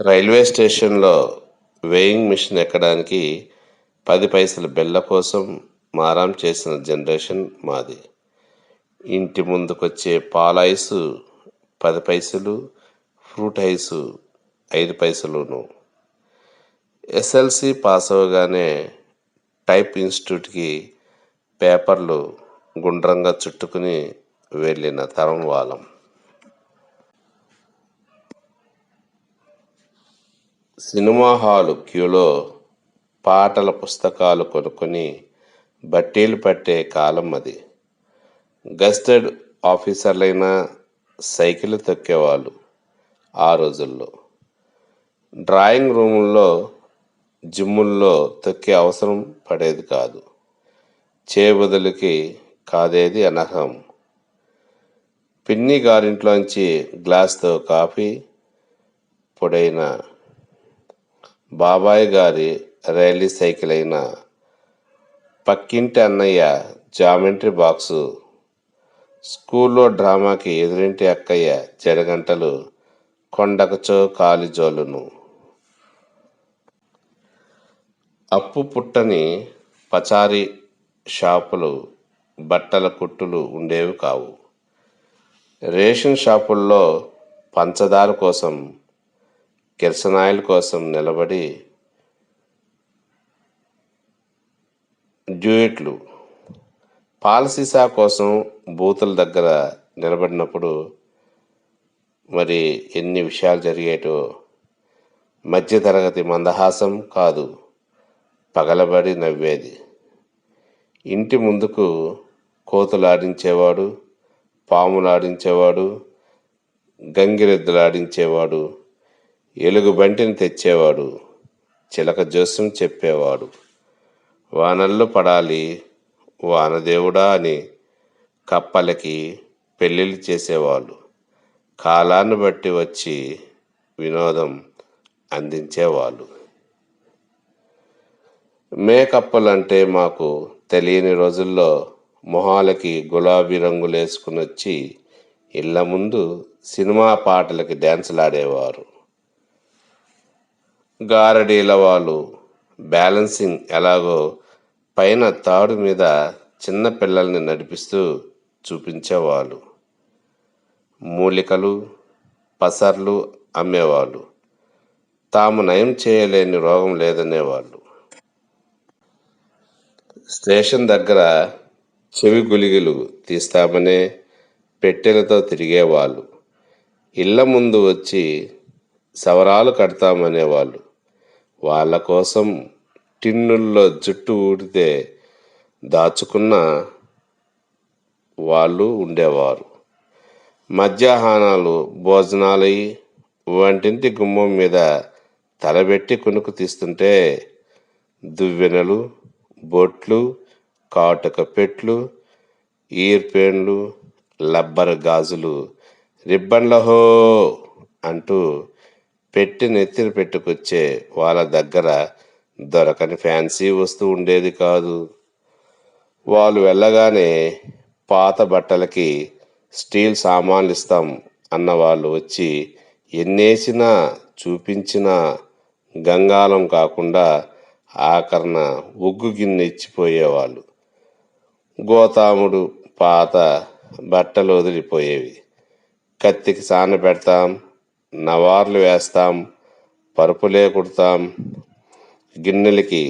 Railway స్టేషన్లో weighing machine ఎక్కడానికి పది పైసల బిళ్ళ కోసం మారాం చేసిన జనరేషన్ మాది. ఇంటి ముందుకొచ్చే పాల ఐసు పది పైసలు ఫ్రూట్ ఐసు ఐదు పైసలును. ఎస్ఎల్సి పాస్ అవ్వగానే టైప్ ఇన్స్టిట్యూట్కి పేపర్లు గుండ్రంగా చుట్టుకుని వెళ్ళిన తరం వాళ్ళం. సినిమా హాలు క్యూలో పాటల పుస్తకాలు కొనుక్కొని బట్టీలు పట్టే కాలం అది. గస్టెడ్ ఆఫీసర్లైనా సైకిల్ తొక్కేవాళ్ళు ఆ రోజుల్లో. డ్రాయింగ్ రూముల్లో జిమ్ముల్లో తొక్కే అవసరం పడేది కాదు. చేబదులకి కాదేది అనర్హం. పిన్ని గారింట్లోంచి గ్లాస్తో కాఫీ పొడైన బాబాయ్ గారి రైలీ సైకిల్ అయిన పక్కింటి అన్నయ్య జామెంట్రీ బాక్సు. స్కూల్లో డ్రామాకి ఎదురింటి అక్కయ్య జడగంటలు కొండకచో కాలిజోలును. అప్పు పుట్టని పచారీ షాపులు బట్టల కుట్టులు ఉండేవి కావు. రేషన్ షాపుల్లో పంచదార కోసం కిరసనాయిల్ కోసం నిలబడి డ్యూయట్లు పాలసీసా కోసం బూతుల దగ్గర నిలబడినప్పుడు మరి ఎన్ని విషయాలు జరిగేటో మధ్యతరగతి మందహాసం కాదు పగలబడి నవ్వేది. ఇంటి ముందుకు కోతులాడించేవాడు పాములాడించేవాడు గంగిరెద్దులాడించేవాడు ఎలుగు బంటిని తెచ్చేవాడు చిలక జోస్యం చెప్పేవాడు. వానల్లో పడాలి వానదేవుడా అని కప్పలకి పెళ్ళిళ్ళు చేసేవాళ్ళు. కాలాన్ని బట్టి వచ్చి వినోదం అందించేవాళ్ళు. మేకప్పలు అంటే మాకు తెలియని రోజుల్లో మొహాలకి గులాబీ రంగులు వేసుకుని వచ్చి ఇళ్ళ ముందు సినిమా పాటలకి డ్యాన్సులు ఆడేవారు గారడీల వాళ్ళు బ్యాలెన్సింగ్ ఎలాగో పైన తాడు మీద చిన్న పిల్లల్ని నడిపిస్తూ చూపించేవాళ్ళు. మూలికలు పసర్లు అమ్మేవాళ్ళు. తాము నయం చేయలేని రోగం లేదనేవాళ్ళు. స్టేషన్ దగ్గర చెవి గులిగిలు తీస్తామనే పెట్టెలతో తిరిగేవాళ్ళు. ఇళ్ళ ముందు వచ్చి సవరాలు కడతామనేవాళ్ళు. వాళ్ళ కోసం టిన్నుల్లో జుట్టు ఊడితే దాచుకున్న వాళ్ళు ఉండేవారు. మధ్యాహ్నాలు భోజనాలై వంటింటి గుమ్మం మీద తలబెట్టి కొనుక్కు తీస్తుంటే దువ్వెనలు బొట్లు కాటుక పెట్లు ఈర్పేండ్లు లబ్బర్ గాజులు రిబ్బన్లహో అంటూ పెట్టి నెత్తిన పెట్టుకొచ్చే వాళ్ళ దగ్గర దొరకని ఫ్యాన్సీ వస్తువు ఉండేది కాదు. వాళ్ళు వెళ్ళగానే పాత బట్టలకి స్టీల్ సామాన్లు ఇస్తాం అన్న వాళ్ళు వచ్చి ఎన్నేసినా చూపించినా గంగాలం కాకుండా ఆకరణ ఉగ్గు గిన్నె ఇచ్చిపోయేవాళ్ళు. గోతాముడు పాత బట్టలు వదిలిపోయేవి. కత్తికి సాన పెడతాం నవార్లు వేస్తాం పరుపులే కుడతాం గిన్నెలకి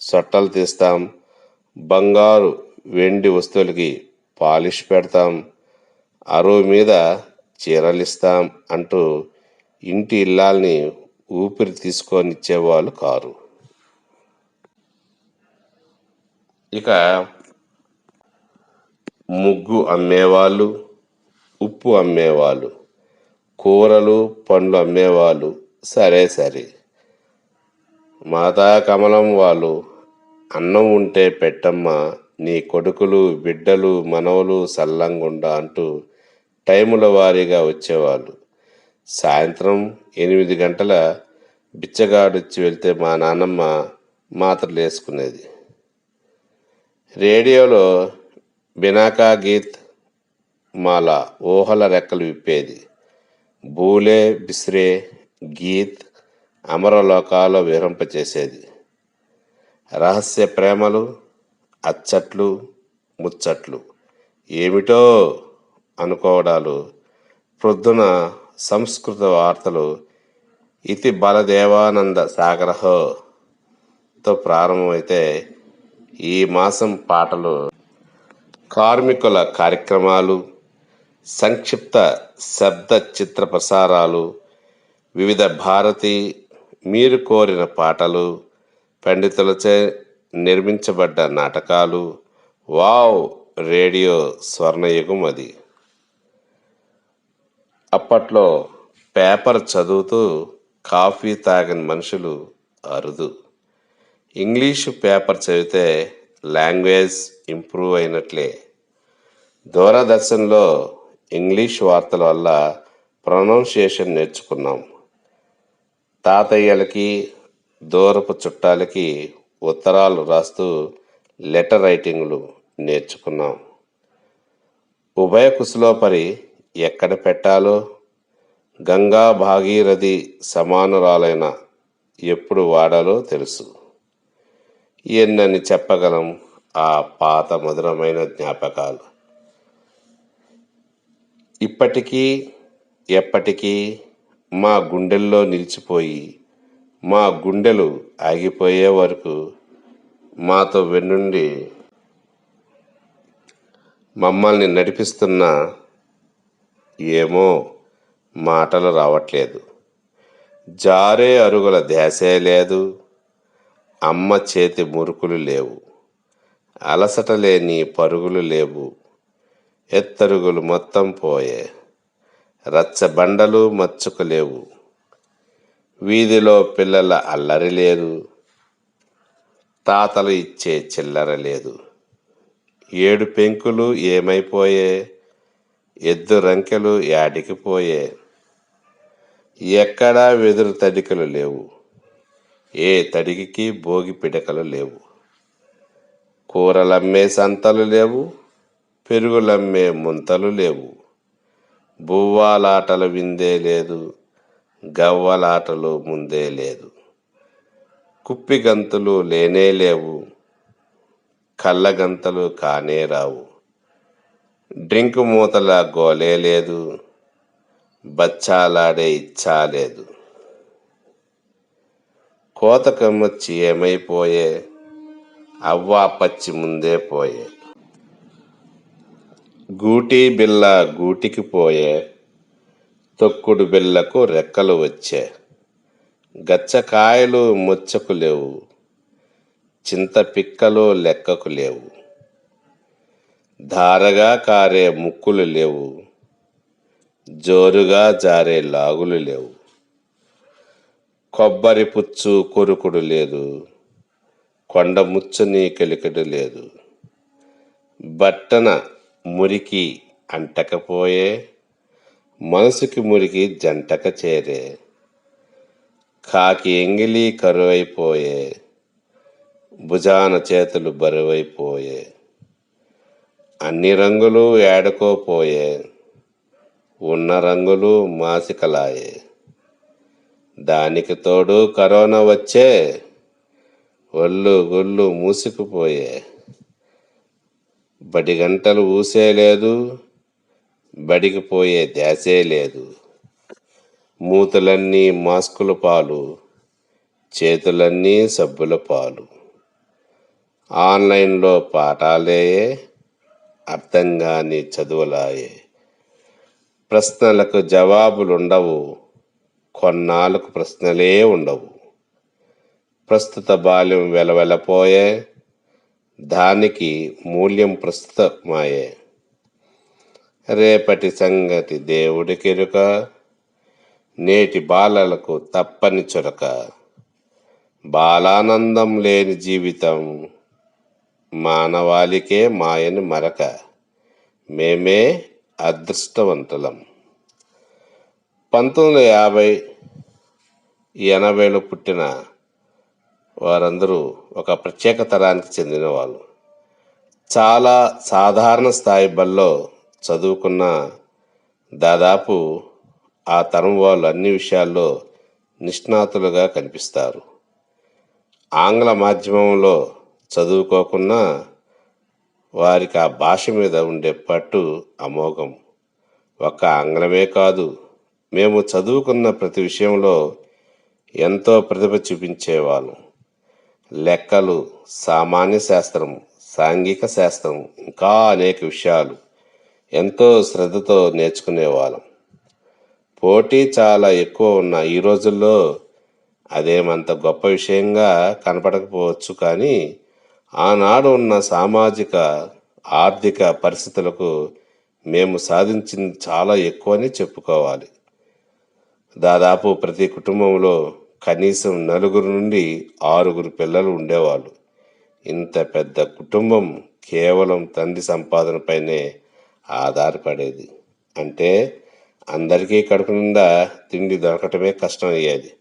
సొట్టలు తీస్తాం బంగారు వెండి వస్తువులకి పాలిష్ పెడతాం అరువు మీద చీరలిస్తాం అంటూ ఇంటి ఇల్లాలని ఊపిరి తీసుకొని ఇచ్చేవాళ్ళు కారు. ఇక ముగ్గు అమ్మేవాళ్ళు ఉప్పు అమ్మేవాళ్ళు. కూరలు పండ్లు అమ్మేవాళ్ళు. సరే సరే. మాతా కమలం వాళ్ళు అన్నం ఉంటే పెట్టమ్మ నీ కొడుకులు బిడ్డలు మనవలు సల్లంగుండా అంటూ టైముల వారీగా వచ్చేవాళ్ళు. సాయంత్రం ఎనిమిది గంటల బిచ్చగాడొచ్చి వెళ్తే మా నాన్నమ్మ మాత్రలు వేసుకునేది. రేడియోలో బినాకా గీత్ మాల ఊహల రెక్కలు విప్పేది. బూలే బిస్రే గీత్ అమరలోకాల్లో విహరింపచేసేది. రహస్య ప్రేమలు అచ్చట్లు ముచ్చట్లు. ఏమిటో అనుకోవడాలు ప్రొద్దున సంస్కృత వార్తలు ఇతి బలదేవానంద సాగరహోతో ప్రారంభమైతే ఈ మాసం పాటలు కార్మికుల కార్యక్రమాలు సంక్షిప్త శబ్ద చిత్ర ప్రసారాలు వివిధ భారతి మీరు కోరిన పాటలు పండితులచే నిర్మించబడ్డ నాటకాలు. వావ్! రేడియో స్వర్ణయుగం అది. అప్పట్లో పేపర్ చదువుతూ కాఫీ తాగని మనుషులు అరుదు. ఇంగ్లీషు పేపర్ చదివితే లాంగ్వేజ్ ఇంప్రూవ్ అయినట్లే. దూరదర్శన్లో ఇంగ్లీష్ వార్తల వల్ల ప్రొనౌన్సియేషన్ నేర్చుకున్నాం. తాతయ్యలకి దూరపు చుట్టాలకి ఉత్తరాలు రాస్తూ లెటర్ రైటింగ్లు నేర్చుకున్నాం. ఉభయ కుశలోపరి ఎక్కడ పెట్టాలో గంగా భాగీరథి సమానురాలైన ఎప్పుడు వాడాలో తెలుసు. ఎన్నని చెప్పగలం ఆ పాత మధురమైన జ్ఞాపకాలు. ఇప్పటికీ ఎప్పటికీ మా గుండెల్లో నిలిచిపోయి మా గుండెలు ఆగిపోయే వరకు మాతో వెన్నుండి మమ్మల్ని నడిపిస్తున్న ఏమో మాటలు రావట్లేదు. జారే అరుగుల ధ్యాసే లేదు. అమ్మ చేతి మురుకులు లేవు. అలసట లేని పరుగులు లేవు. ఎత్తరుగులు మొత్తం పోయే. రచ్చబండలు మచ్చుకు లేవు వీధిలో పిల్లల అల్లరి లేదు. తాతలు ఇచ్చే చిల్లర లేదు. ఏడు పెంకులు ఏమైపోయే? ఎద్దు రంకెలు యాడికి పోయే? ఎక్కడా వెదురు తడికలు లేవు. ఏ తడికి భోగి పిడకలు లేవు. కూరలమ్మే సంతలు లేవు. పెరుగులమ్మే ముంతలు లేవు. బువ్వాలాటలు విందే లేదు గవ్వలాటలు ముందే లేదు. కుప్పి గంతులు లేనే లేవు కళ్ళ గంతలు కానే రావు. డ్రింక్ మూతల గోలే లేదు బచ్చాలాడే ఇచ్చా లేదు. కోతకమ్మొచ్చి ఏమైపోయే అవ్వా పచ్చి ముందే పోయే. గూటి బిల్ల గూటికి పోయే తొక్కుడు బిల్లకు రెక్కలు వచ్చే. గచ్చకాయలు ముచ్చకు లేవు చింత పిక్కలు లెక్కకు లేవు. ధారగా కారే ముక్కులు లేవు జోరుగా జారే లాగులు లేవు. కొబ్బరి పుచ్చు కొరుకుడు లేదు కొండ ముచ్చుని కెలికడు లేదు. బట్టన మురికి అంటకపోయే మనసుకి మురికి జంటక చేరే. కాకి ఎంగిలి కరువైపోయే భుజాన చేతులు బరువైపోయే. అన్ని రంగులు ఏడకోపోయే ఉన్న రంగులు మాసికలాయే. దానికి తోడు కరోనా వచ్చే ఒళ్ళు గుళ్ళు మూసుకుపోయే. బడి గంటలు ఊసే లేదు బడికి పోయే ధ్యాసే లేదు. మూతులన్నీ మాస్కుల పాలు చేతులన్నీ సబ్బుల పాలు. ఆన్లైన్లో పాఠాలే అర్థం కాని చదువులాయే. ప్రశ్నలకు జవాబులుండవు కొన్నాళ్ళకు ప్రశ్నలే ఉండవు. ప్రస్తుత బాల్యం వెలవెలపోయే దానికి మూల్యం ప్రస్తుతమాయే. రేపటి సంగతి దేవుడికెరుక నేటి బాలలకు తప్పని చురక. బాలానందం లేని జీవితం మానవాళికే మాయని మరక. మేమే అదృష్టవంతులం. పంతొమ్మిది వందల యాభై ఎనభైలో పుట్టిన వారందరూ ఒక ప్రత్యేక తరానికి చెందిన వాళ్ళు చాలా సాధారణ స్థాయి బల్లో చదువుకున్న దాదాపు ఆ తరం వాళ్ళు అన్ని విషయాల్లో నిష్ణాతులుగా కనిపిస్తారు. ఆంగ్ల మాధ్యమంలో చదువుకోకున్నా వారికి ఆ భాష మీద ఉండే పట్టు అమోఘం. ఒక్క ఆంగ్లమే కాదు మేము చదువుకున్న ప్రతి విషయంలో ఎంతో ప్రతిభ చూపించేవాళ్ళం. లెక్కలు సామాన్య శాస్త్రం సాంఘిక శాస్త్రం ఇంకా అనేక విషయాలు ఎంతో శ్రద్ధతో నేర్చుకునేవాళ్ళం పోటీ చాలా ఎక్కువ ఉన్న ఈ రోజుల్లో అదేమంత గొప్ప విషయంగా కనపడకపోవచ్చు కానీ ఆనాడు ఉన్న సామాజిక ఆర్థిక పరిస్థితులకు మేము సాధించింది చాలా ఎక్కువని చెప్పుకోవాలి. దాదాపు ప్రతి కుటుంబంలో కనీసం నలుగురు నుండి ఆరుగురు పిల్లలు ఉండేవాళ్ళు. ఇంత పెద్ద కుటుంబం కేవలం తండ్రి సంపాదనపైనే ఆధారపడేది. అంటే అందరికీ కడుపు నిండా తిండి దొరకటమే కష్టం అయ్యేది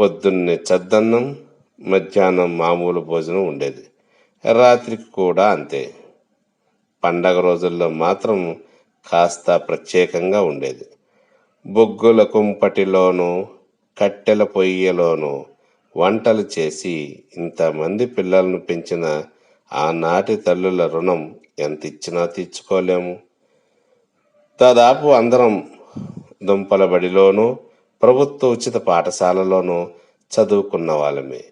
పొద్దున్నే చద్దన్నం మధ్యాహ్నం మామూలు భోజనం ఉండేది. రాత్రికి కూడా అంతే. పండగ రోజుల్లో మాత్రం కాస్త ప్రత్యేకంగా ఉండేది. బొగ్గుల కుంపటిలోనూ కట్టెల పొయ్యిలోనూ వంటలు చేసి ఇంతమంది పిల్లలను పెంచిన ఆనాటి తల్లుల రుణం ఎంత ఇచ్చినా తీర్చుకోలేము. దాదాపు అందరం దుంపల బడిలోనూ ప్రభుత్వ ఉచిత పాఠశాలలోనూ చదువుకున్న వాళ్ళమే.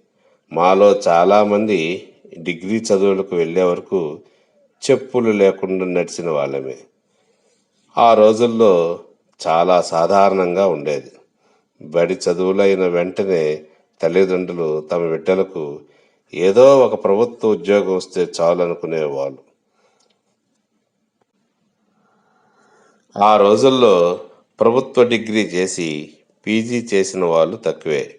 మాలో చాలామంది డిగ్రీ చదువులకు వెళ్ళే వరకు చెప్పులు లేకుండా నడిచిన వాళ్ళమే. ఆ రోజుల్లో చాలా సాధారణంగా ఉండేది. బడి చదువులైన వెంటనే తల్లిదండ్రులు తమ బిడ్డలకు ఏదో ఒక ప్రభుత్వ ఉద్యోగం వస్తే చాలు అనుకునేవాళ్ళు. ఆ రోజుల్లో ప్రభుత్వ డిగ్రీ చేసి పీజీ చేసిన వాళ్ళు తక్కువే.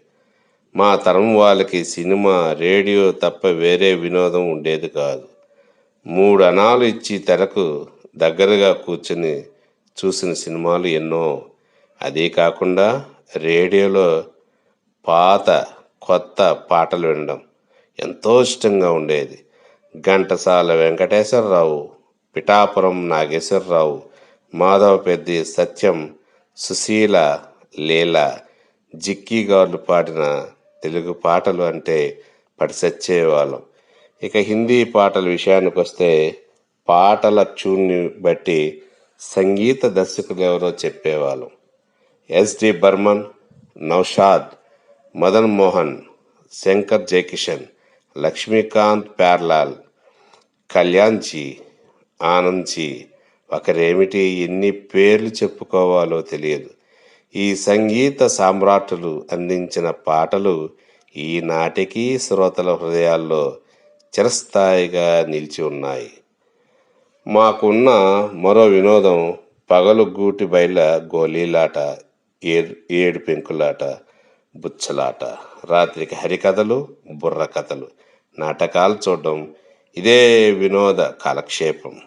మా తరం వాళ్ళకి సినిమా రేడియో తప్ప వేరే వినోదం ఉండేది కాదు. మూడు అణాలు ఇచ్చి తెరకు దగ్గరగా కూర్చొని చూసిన సినిమాలు ఎన్నో. అదే కాకుండా రేడియోలో పాత కొత్త పాటలు వినడం ఎంతో ఇష్టంగా ఉండేది. ఘంటసాల వెంకటేశ్వరరావు పిఠాపురం నాగేశ్వరరావు మాధవ పెద్ది సత్యం సుశీల లీల జిక్కి గారు పాడిన తెలుగు పాటలు అంటే పడిసచ్చేవాళ్ళం ఇక హిందీ పాటల విషయానికి వస్తే పాటల ట్యూన్ని బట్టి సంగీత దర్శకులు ఎవరో చెప్పేవాళ్ళం. ఎస్డి బర్మన్ నౌషాద్ మదన్ మోహన్ శంకర్ జయకిషన్ లక్ష్మీకాంత్ ప్యార్లాల్ కళ్యాణ్జీ ఆనంద్జీ ఒకరేమిటి ఎన్ని పేర్లు చెప్పుకోవాలో తెలియదు. ఈ సంగీత సామ్రాట్లు అందించిన పాటలు ఈనాటికి శ్రోతల హృదయాల్లో చిరస్థాయిగా నిలిచి ఉన్నాయి. మాకున్న మరో వినోదం పగలు గూటి బయల గోళీలాట ఏడు ఏడు పెంకులాట బుచ్చలాట రాత్రికి హరికథలు బుర్ర కథలు. నాటకాలు చూడడం ఇదే వినోద కాలక్షేపం.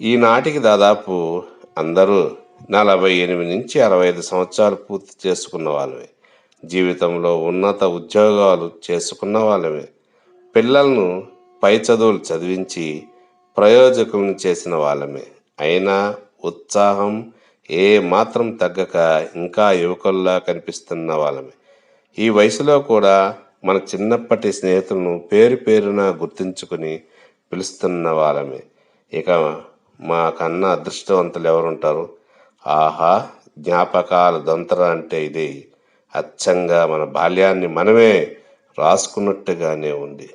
ఈనాటికి దాదాపు అందరూ నలభై ఎనిమిది నుంచి అరవై ఐదు సంవత్సరాలు పూర్తి చేసుకున్న వాళ్ళమే. జీవితంలో ఉన్నత ఉద్యోగాలు చేసుకున్న వాళ్ళమే. పిల్లలను పై చదువులు చదివించి ప్రయోజకులను చేసిన వాళ్ళమే. అయినా ఉత్సాహం ఏ మాత్రం తగ్గక ఇంకా యువకుల్లా కనిపిస్తున్న వాళ్ళమే. ఈ వయసులో కూడా మన చిన్నప్పటి స్నేహితులను పేరు పేరున గుర్తించుకుని పిలుస్తున్న వాళ్ళమే. ఇక మా కన్నా అదృష్టవంతులు ఎవరుంటారు? ఆహా జ్ఞాపకాల దొంతర అంటే ఇది అచ్చంగా మన బాల్యాన్ని మనమే రాసుకున్నట్టుగానే ఉంది.